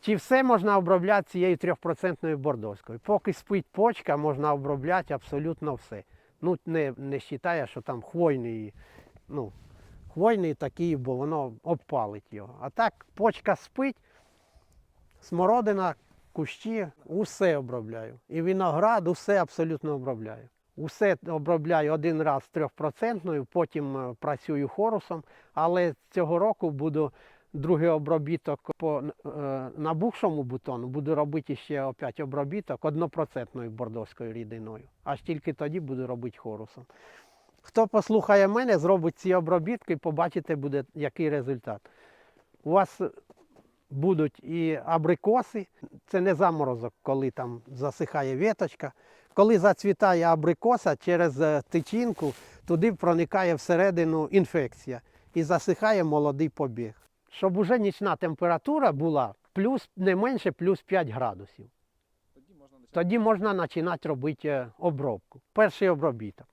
Чи все можна обробляти цією 3% бордовською? Поки спить почка, можна обробляти абсолютно все. Ну, не, не вважає, що там хвойний, ну, хвойний такий, бо воно обпалить його. А так почка спить, смородина, кущі, усе обробляю. І виноград, усе абсолютно обробляю. Усе обробляю один раз трьохпроцентною, потім е, працюю хорусом, але цього року буду другий обробіток по е, набухшому бутону, буду робити ще опять обробіток однопроцентною бордовською рідиною. Аж тільки тоді буду робити хорусом. Хто послухає мене, зробить ці обробітки, побачите, буде який результат. У вас будуть і абрикоси, це не заморозок, коли там засихає віточка. Коли зацвітає абрикоса, через е, тичинку туди проникає всередину інфекція і засихає молодий побіг. Щоб уже нічна температура була плюс не менше плюс 5 градусів. Тоді можна починати робити е, обробку. Перший обробіток.